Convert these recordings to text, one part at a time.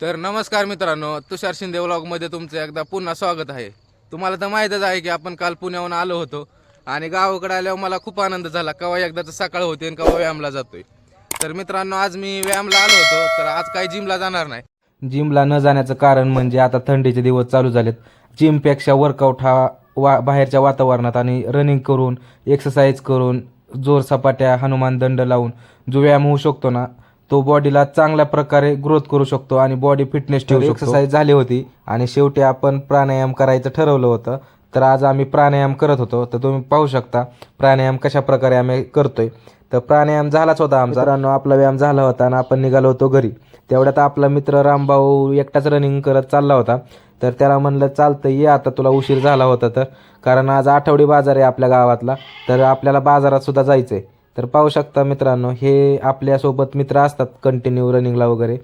तर नमस्कार मित्रांनो तुषार शिंदे व्लॉगमध्ये तुमचं एकदा पुन्हा स्वागत आहे. तुम्हाला तर माहीतच आहे की आपण काल पुण्याहून आलो होतो आणि गावाकडे आल्यावर मला खूप आनंद झाला. केव्हा एकदाचं सकाळ होते आणि केव्हा व्यायामला जातोय. तर मित्रांनो आज मी व्यायामला आलो होतो तर आज काही जिमला जाणार नाही. जिमला न जाण्याचं कारण म्हणजे आता थंडीचे दिवस चालू झालेत. जिमपेक्षा वर्कआउट हा वा बाहेरच्या वातावरणात आणि रनिंग करून एक्सरसाइज करून जोर सपाट्या हनुमान दंड लावून जो व्यायाम होऊ शकतो ना तो बॉडीला चांगल्या प्रकारे ग्रोथ करू शकतो आणि बॉडी फिटनेस ठेवू शकतो. एक्सरसाइज झाली होती आणि शेवटी आपण प्राणायाम करायचं ठरवलं होतं. तर आज आम्ही प्राणायाम करत होतो. तर तुम्ही पाहू शकता प्राणायाम कशा प्रकारे आम्ही करतोय. तर प्राणायाम झालाच होता आमचा. आपला व्यायाम झाला होता आणि आपण निघालो होतो घरी. तेवढ्यात आपला मित्र रामभाऊ एकटाच रनिंग करत चालला होता. तर त्याला म्हणलं चालतं ये आता तुला उशीर झाला होता तर. कारण आज आठवडी बाजार आहे आपल्या गावातला. तर आपल्याला बाजारात सुद्धा जायचं आहे तर पाहू शकता मित्रांनो हे आपल्यासोबत मित्र असतात कंटिन्यू रनिंगला वगैरे.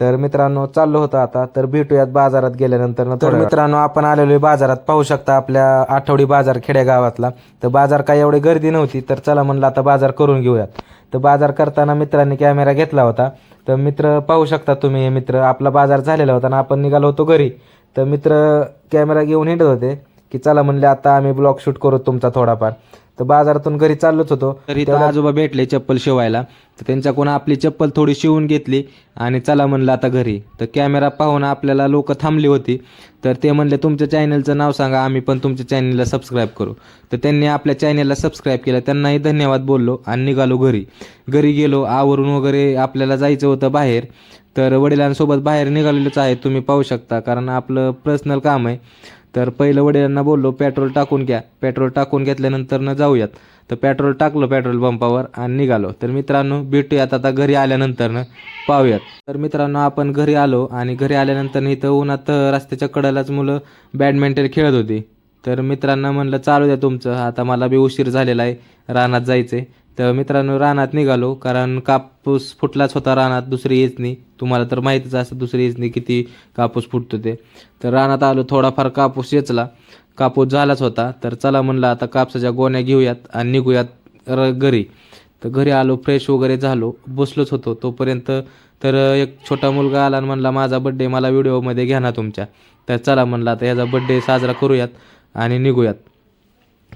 तर मित्रांनो चाललो होतं आता तर भेटूयात बाजारात गेल्यानंतर तर मित्रांनो आपण आलेलो आहे बाजारात. पाहू शकता आपल्या आठवडी बाजार खेडेगावातला. तर बाजार काही एवढी गर्दी नव्हती तर चला म्हणलं आता बाजार करून घेऊयात. तर बाजार करताना मित्रांनी कॅमेरा घेतला होता. तर मित्र पाहू शकता तुम्ही हे मित्र आपला बाजार झालेला होता आणि आपण निघालो होतो घरी. तर मित्र कॅमेरा घेऊन हिंडत होते की चला म्हणले आता आम्ही ब्लॉग शूट करू तुमचा थोडाफार. तर बाजारातून घरी चाललोच होतो. तर इथं आजोबा भेटले चप्पल शिवायला. तर त्यांच्याकडून आपली चप्पल थोडी शिवून घेतली आणि चला म्हणलं आता घरी. तर कॅमेरा पाहून आपल्याला लोक थांबली होती. तर ते म्हणले तुमच्या चॅनलचं नाव सांगा आम्ही पण तुमच्या चॅनलला सबस्क्राईब करू. तर त्यांनी आपल्या चॅनलला सबस्क्राईब केलं. त्यांनाही धन्यवाद बोललो आणि निघालो घरी. घरी गेलो आवरून वगैरे आपल्याला जायचं होतं बाहेर. तर वडिलांसोबत बाहेर निघालेलोच आहे. तुम्ही पाहू शकता कारण आपलं पर्सनल काम आहे. तर पहिलं वडिलांना बोललो पेट्रोल टाकून घ्या. पेट्रोल टाकून घेतल्यानंतर न जाऊयात. तर पेट्रोल टाकलं पेट्रोल पंपावर आणि निघालो. तर मित्रांनो भेटूयात आता घरी आल्यानंतर पाहूयात. तर मित्रांनो आपण घरी आलो आणि घरी आल्यानंतर इथं उन्हात रस्त्याच्या कडेलाच मुलं बॅडमिंटन खेळत होती. तर मित्रांना म्हणलं चालू द्या तुमचं. आता मला बी उशीर झालेला आहे. रानात जायचं आहे तर मित्रांनो रानात निघालो कारण कापूस फुटलाच होता रानात दुसरी येचणी तुम्हाला तर माहितीच असं दुसरी येचणी किती कापूस फुटतो ते. तर रानात आलो थोडाफार कापूस येचला. कापूस झालाच होता तर चला म्हणलं आता कापसाच्या गोण्या घेऊयात आणि निघूयात र घरी. तर घरी आलो फ्रेश वगैरे झालो बसलोच होतो तोपर्यंत. तर एक छोटा मुलगा आला आणि म्हणला माझा बड्डे मला व्हिडिओमध्ये घ्या ना तुमच्या. तर चला म्हणलं आता ह्याचा बड्डे साजरा करूयात आणि निघूयात.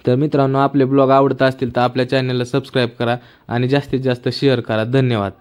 तर मित्रांनो आपले ब्लॉग आवडत असतील तर आपल्या चॅनलला सबस्क्राईब करा आणि जास्तीत जास्त शेअर करा. धन्यवाद.